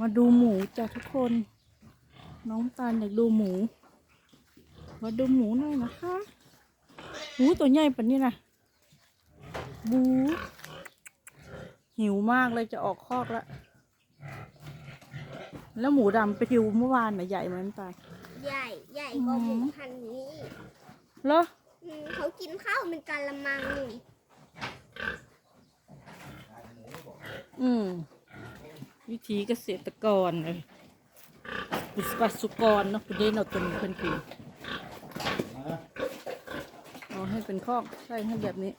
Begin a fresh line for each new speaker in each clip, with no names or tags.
มาดูหมูจ้ะทุกคน น้องตาลอยากดูหมู มาดูหมูหน่อยนะคะหมูตัวใหญ่ปะนี่นะบูหิวมากเลยจะออกคอกแล้ว แล้วหมูดำไปทิวเมื่อวานน่ะใหญ่ไหมน้ำตาล
ใหญ่ใหญ่กว่า
อืม
หมูพันธุ์นี้
เหรอ
อืมเขากินข้าวเป็นกะละมังนี่
อืม วิธีเกษตรกรเลยอุสปัสุกรเนาะคุณเดนเอาตัวนี้เป็นปีเอาให้เป็นคอกใช่ให้แบบนี้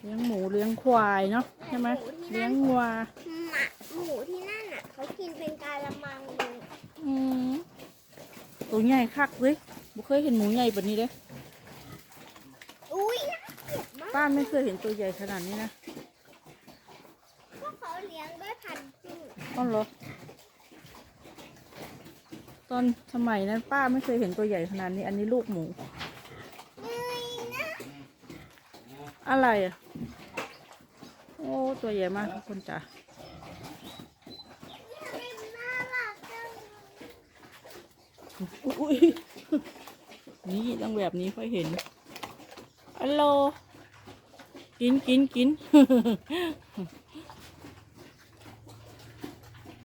เลี้ยงหมูเลี้ยงควายเนาะใช่ไหมเลี้ยงวัว
หมาหมูที่นั่นอะเขากินเป็นกะละมังเลย
อืมตัวใหญ่คักเลยบุเคยเห็นหมูใหญ่แบบนี้เลย
อุ้ยน่าเกลียดมาก
ป้าไม่เคยเห็นตัวใหญ่ขนาดนี้นะ
พวก เขาเลี้ยงด้วยพันธุ์
ต้นเหรอตอนสมัยนั้นป้าไม่เคยเห็นตัวใหญ่ขนาดนี้ อันนี้ลูกหมู
เฮ้ยนะ
อะไรอะ โอ้ ตัวใหญ่มากทุกคนจ้ะ
ทำไมมันน่ารักจัง
อุ้ยนี่ต้องแบบนี้ค่อยเห็นอัลโหลกินกินกิน